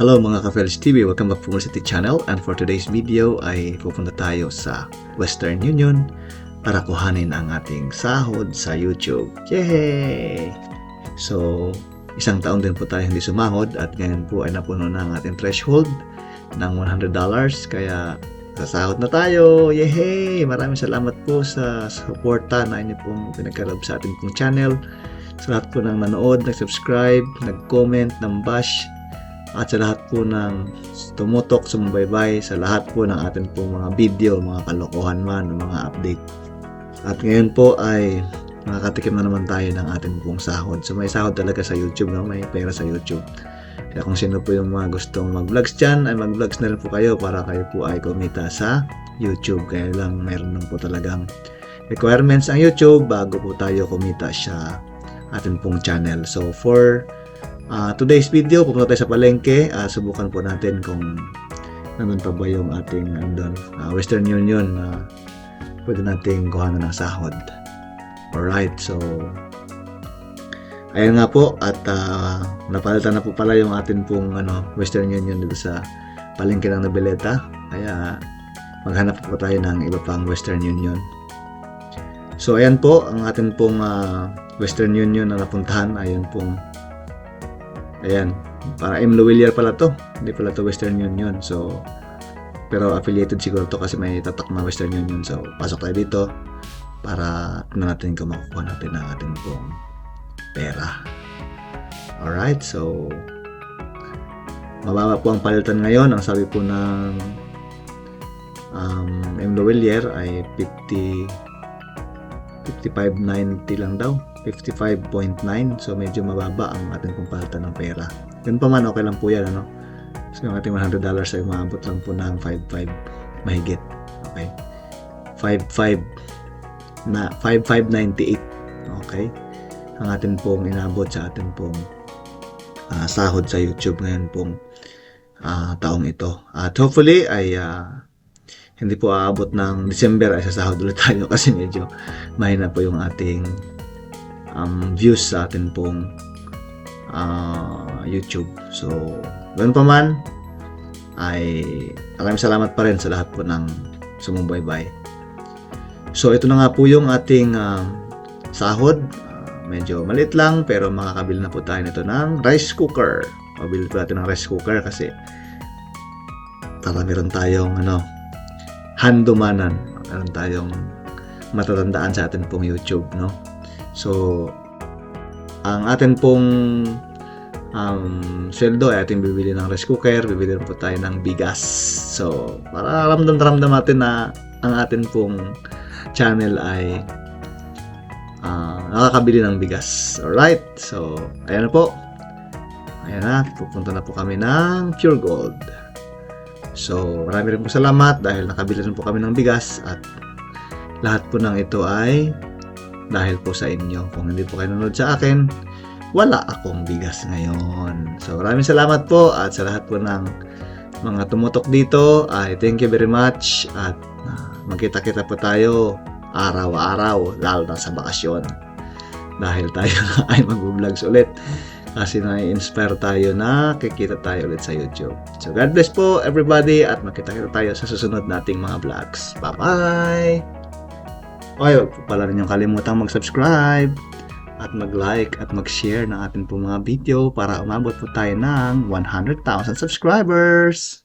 Hello mga ka-Felix TV, welcome back sa ating channel and for today's video ay pupunta tayo sa Western Union para kuhanin ang ating sahod sa YouTube. Yay! So, isang taon din po tayo hindi sumahod at ngayon po ay napuno na ang ating threshold ng $100 kaya sasahod na tayo! Yay! Maraming salamat po sa suporta na inyo pong pinagkaloob sa ating channel sa lahat po ng nanood, nag-subscribe, nag-comment, ng bash at sa lahat po ng tumutok, sumubaybay sa lahat po ng ating pong mga video, mga kalokohan man, mga update. At ngayon po ay nakakatikim na naman tayo ng ating pong sahod. So may sahod talaga sa YouTube, no? may pera sa YouTube. Kaya kung sino po yung mga gustong mag-vlogs dyan, ay mag-vlogs na rin po kayo para kayo po ay kumita sa YouTube. Kaya lang meron lang po talagang requirements ang YouTube bago po tayo kumita sa ating pong channel. So for Ah, today's video, pupunta tayo sa palengke. Ah, subukan po natin kung nandun pa ba yung ating andun, ah, Western Union na pwede nating kuhanan ng sahod. Alright, so ayun nga po at ah, napalitan na po pala yung atin pong ano, Western Union dito sa palengke ng Noveleta. Kaya maghanap po tayo ng iba pang Western Union. So ayan po ang atin pong ah, Western Union na napuntahan. Ayun pong Ayan. Para M. Lowillier pala to. Hindi pala to Western Union. So, pero affiliated siguro to kasi may tatak na Western Union. So, pasok tayo dito para tignan natin kung makukuha natin ang ating pong pera. Alright, so mababa po ang palitan ngayon. Ang sabi po ng um, M. Lowillier ay 50 55.90 lang daw. 55.9 so medyo mababa ang ating kumpalta ng pera. Yun pa man okay lang po yan ano? So yung ating 100 dollars ay maabot lang po ng 5.5 mahigit okay? 5.5 na 5.598 okay? Ang atin pong inabot sa atin pong ah, sahod sa YouTube ngayon pong ah, taong ito. At hopefully ay ah, hindi po aabot ng December ay sasahod ulit tayo kasi medyo mahina po yung ating um, views sa atin pong ah, YouTube. So, ganoon pa man, ay maraming salamat pa rin sa lahat po ng sumubaybay. So, ito na nga po yung ating um, sahod. Ah, medyo maliit lang, pero makakabili na po tayo nito ng rice cooker. Mabili po natin ng rice cooker kasi para meron tayong ano, handumanan. Meron tayong matatandaan sa atin pong YouTube, no? So, ang atin pong um, sweldo ay ating bibili ng rice cooker, bibili po tayo ng bigas. So, para ramdam-ramdam natin na ang atin pong channel ay ah, nakakabili ng bigas. Alright, so, ayan na po. Ayan na, pupunta na po kami ng Pure Gold. So, marami rin po salamat dahil nakabili rin po kami ng bigas at lahat po ng ito ay dahil po sa inyo. Kung hindi po kayo nanonood sa akin, wala akong bigas ngayon. So maraming salamat po at sa lahat po ng mga tumutok dito ay thank you very much at ah, magkita-kita po tayo araw-araw lalo na sa bakasyon dahil tayo ay mag-vlogs ulit kasi na-inspire tayo na kikita tayo ulit sa YouTube. So God bless po everybody at magkita-kita tayo sa susunod nating mga vlogs. Bye-bye! Okay, huwag po pala rin yung kalimutang mag-subscribe at mag-like at mag-share ng ating po mga video para umabot po tayo ng 100,000 subscribers.